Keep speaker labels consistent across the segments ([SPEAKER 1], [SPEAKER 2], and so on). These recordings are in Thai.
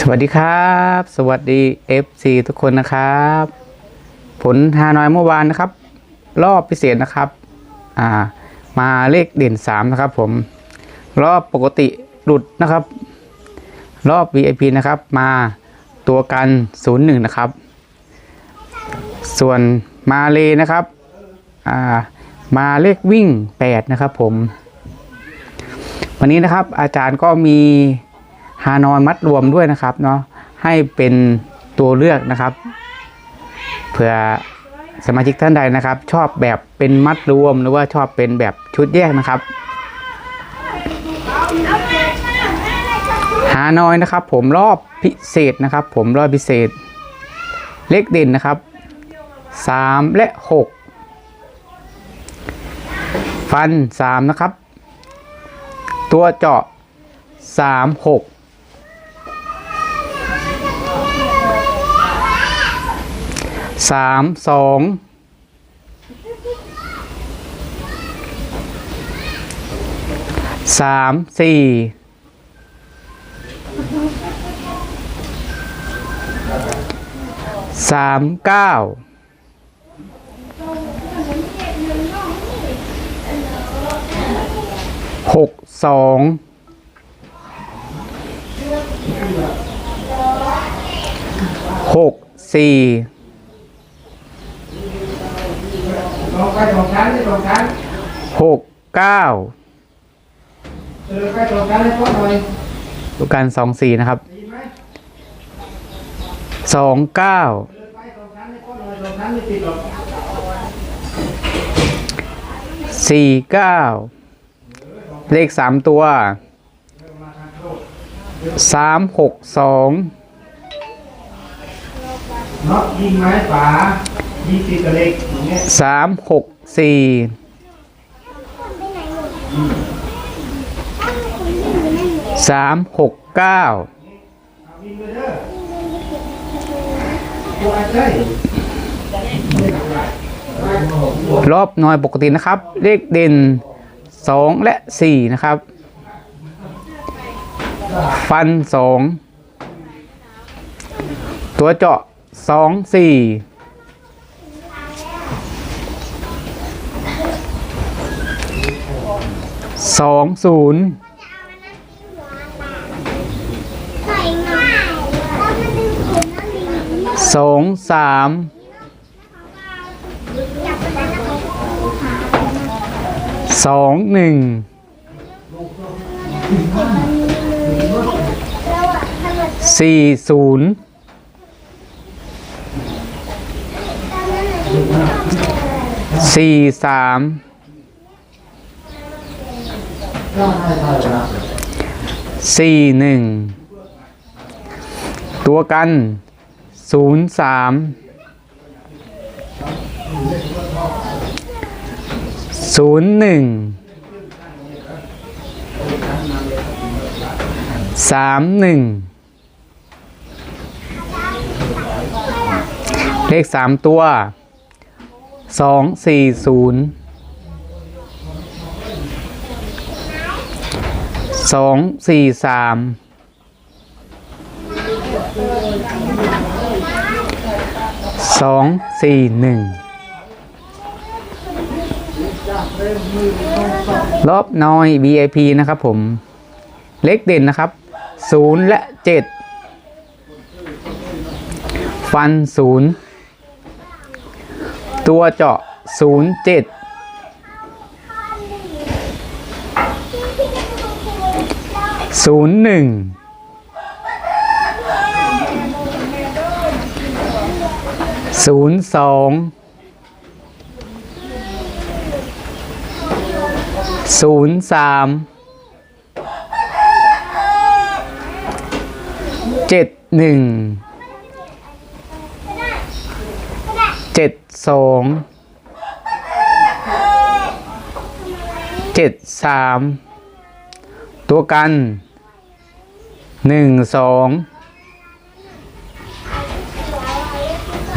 [SPEAKER 1] สวัสดีครับ สวัสดี FC ทุกคนนะครับ ผลฮานอยเมื่อวานนะครับ รอบพิเศษนะครับ อ่า มาเลขเด่น 3 นะครับผม รอบปกติหลุดนะครับ รอบ VIP นะครับ มาตัวกัน 01 นะครับ ส่วนมาเลนะครับ อ่า มาเลขวิ่ง 8 นะครับผม วันนี้นะครับอาจารย์ก็มี ฮานอยมัดรวมด้วยนะครับเนาะให้เป็นตัวเลือกนะครับ เพื่อสมาชิกท่านใดนะครับ ชอบแบบเป็นมัดรวมหรือว่าชอบเป็นแบบชุดแยกนะครับฮานอยนะครับ ผมรอบพิเศษนะครับ ผมรอบพิเศษ เลขเด่นนะครับ 3 และ 6 ฟัน 3 นะครับ ตัวเจาะ 3 6 สามสองสามสี่สามเก้าหกสองหกสี่
[SPEAKER 2] ลง ไปสองชั้นที่สองชั้น
[SPEAKER 1] หกเก้า
[SPEAKER 2] เออไปสองชั้นให้พ่อหน่อย
[SPEAKER 1] ดูกันสองสี่นะครับ
[SPEAKER 2] ดีไหม
[SPEAKER 1] สองเก้า
[SPEAKER 2] เออไปสองชั้นให้พ่อหน่อยสองชั้นไม่ติดหรอก
[SPEAKER 1] สี่เก้าเลขสามตัวสามหกสอง
[SPEAKER 2] เนาะยิงไม้ฝา
[SPEAKER 1] สามหกสี่สามหกเก้า
[SPEAKER 2] ล
[SPEAKER 1] บหน่อยปกตินะครับ เลขเด่นสองและสี่นะครับ ฟันสองตัวเจาะสองสี่ สองศูนย์สองสามสองหนึ่งสี่ศูนย์สี่สาม สี่หนึ่งตัวกันศูนย์สามศูนย์หนึ่งสามหนึ่งเลขสามตัวสองสี่ศูนย์ สองสี่สามสองสี่หนึ่งรอบน้อย VIP นะครับผม เล็กเด่นนะครับ0และ7ฟัน0ตัวเจาะ0 7 0 1 0 2 ศูนย์หนึ่งศูนย์สองศูนย์สามเจ็ดหนึ่งเจ็ดสองเจ็ดสาม ตัวกันหนึ่งสอง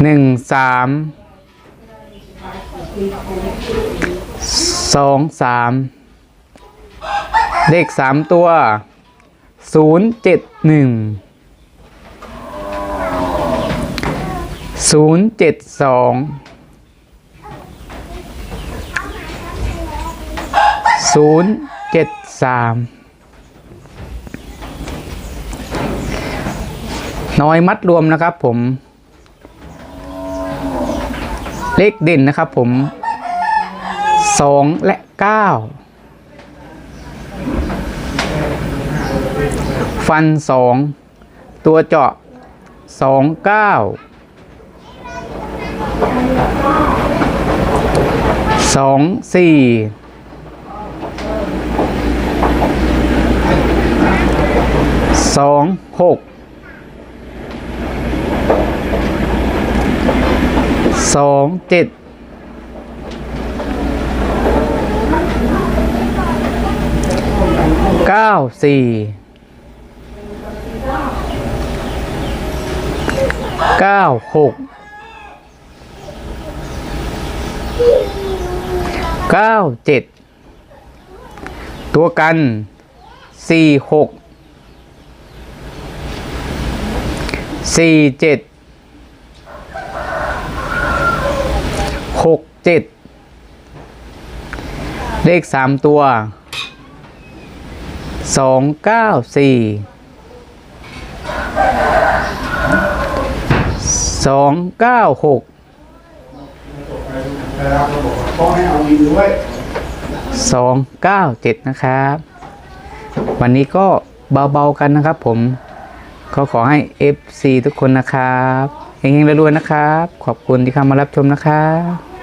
[SPEAKER 1] หนึ่งสามสองสามเลขสามตัวศูนย์เจ็ดหนึ่งศูนย์เจ็ดสองศูนย์เจ็ดสาม น้อยมัดรวมนะครับผม เลขเด่นนะครับผมสองและเก้าฟันสองตัวเจาะสองเก้าสองสี่สองหก สองเจ็ดเก้าสี่เก้าหกเก้าเจ็ดตัวกันสี่หกสี่เจ็ดหก เจ็ดเลขสามตัวสองเก้าสี่สองเก้าหก
[SPEAKER 2] นะครับเราบอกว่าขอให้เอาดินด้วย
[SPEAKER 1] สองเก้าเจ็ดนะครับ วันนี้ก็เบาๆกันนะครับผมก็ขอให้ FC ทุกคนนะครับเฮงๆรวยๆนะครับ ขอบคุณที่เข้ามารับชมนะครับ